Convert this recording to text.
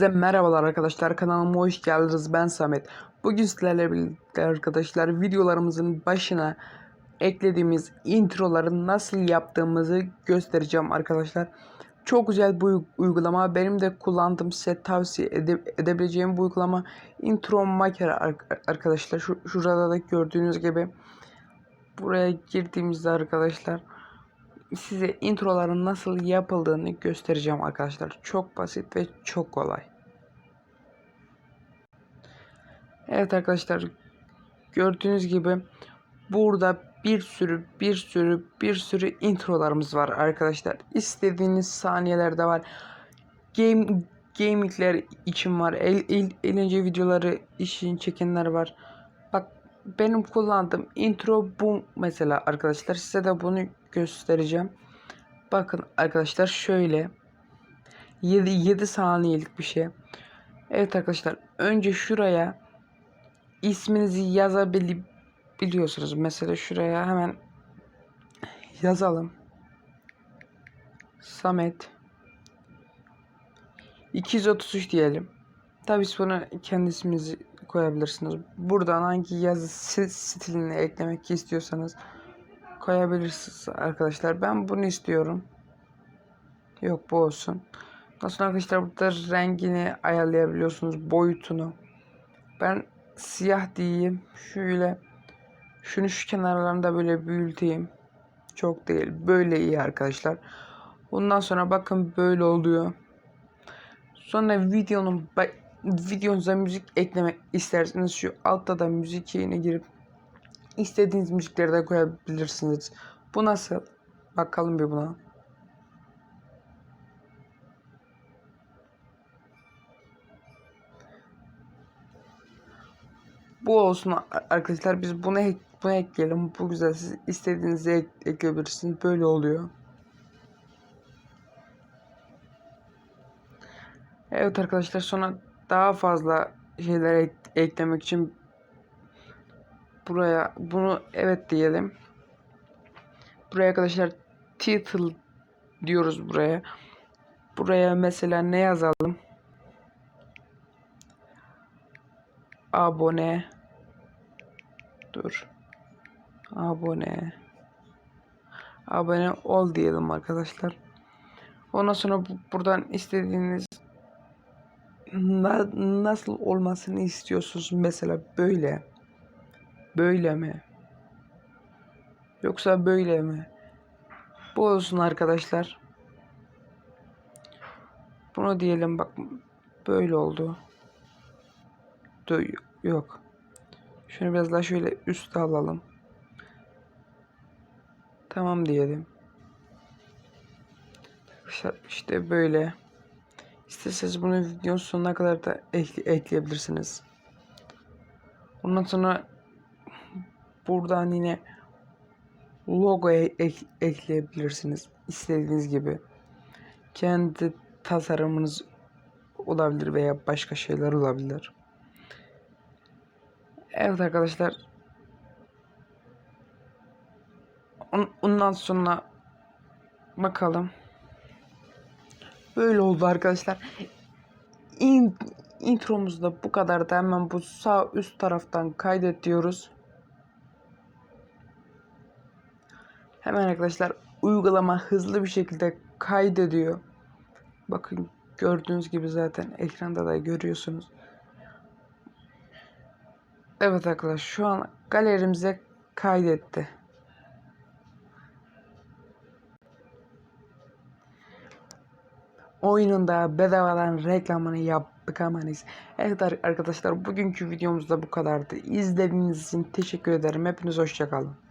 Herkese merhabalar arkadaşlar kanalıma hoş geldiniz ben Samet. Bugün sizlerle birlikte arkadaşlar videolarımızın başına eklediğimiz introları nasıl yaptığımızı göstereceğim arkadaşlar. Çok güzel bu uygulama benim de kullandığım size tavsiye ede edebileceğim bu uygulama Intro Maker arkadaşlar. Şu şurada da gördüğünüz gibi buraya girdiğimizde arkadaşlar size introların nasıl yapıldığını göstereceğim arkadaşlar. Çok basit ve çok kolay. Evet arkadaşlar gördüğünüz gibi burada bir sürü bir sürü bir sürü introlarımız var arkadaşlar. İstediğiniz saniyelerde var. Game gamingler için var. El, el, eğlence videoları için çekenler var. Benim kullandığım intro bu mesela arkadaşlar. Size de bunu göstereceğim. Bakın arkadaşlar şöyle 7 7 saniyelik bir şey. Evet arkadaşlar önce şuraya isminizi yazabiliyorsunuz. Mesela şuraya hemen yazalım. Samet 233 diyelim. Tabi bunu kendi isminizi koyabilirsiniz. Buradan hangi yazı stilini eklemek istiyorsanız koyabilirsiniz arkadaşlar. Ben bunu istiyorum. Yok bu olsun. Daha sonra arkadaşlar burada rengini ayarlayabiliyorsunuz. Boyutunu. Ben siyah diyeyim. Şöyle şunu şu kenarlarında böyle büyüteyim. Çok değil. Böyle iyi arkadaşlar. Ondan sonra bakın böyle oluyor. Sonra videonun videonuza müzik eklemek isterseniz şu altta da müzik yine girip istediğiniz müzikleri de koyabilirsiniz. Bu nasıl? Bakalım bir buna. Bu olsun arkadaşlar. Biz bunu ek, bunu ekleyelim. Bu güzel. Siz istediğinizi ek, ekleyebilirsiniz. Böyle oluyor. Evet arkadaşlar sonra daha fazla şeyler ek, eklemek için buraya bunu evet diyelim. Buraya arkadaşlar title diyoruz buraya. Buraya mesela ne yazalım? Abone Dur. Abone Abone ol diyelim arkadaşlar. Ondan sonra buradan istediğiniz na nasıl olmasını istiyorsunuz mesela böyle? Böyle mi? Yoksa böyle mi? Bu olsun arkadaşlar. Bunu diyelim bak böyle oldu. Dur, yok. Şunu biraz daha şöyle üst alalım. Tamam diyelim. İşte böyle İsterseniz bunu videonun sonuna kadar da ekle ekleyebilirsiniz. Ondan sonra buradan yine logo ek ekleyebilirsiniz. istediğiniz gibi. Kendi tasarımınız olabilir veya başka şeyler olabilir. Evet arkadaşlar. Ondan sonra bakalım. Böyle oldu arkadaşlar. In, intromuzda bu kadar da hemen bu sağ üst taraftan kaydet diyoruz. Hemen arkadaşlar uygulama hızlı bir şekilde kaydediyor. Bakın gördüğünüz gibi zaten ekranda da görüyorsunuz. Evet arkadaşlar şu an galerimize kaydetti. Oyununda bedavadan reklamını yaptık amanız. Evet arkadaşlar bugünkü videomuz da bu kadardı. İzlediğiniz için teşekkür ederim. Hepiniz hoşçakalın.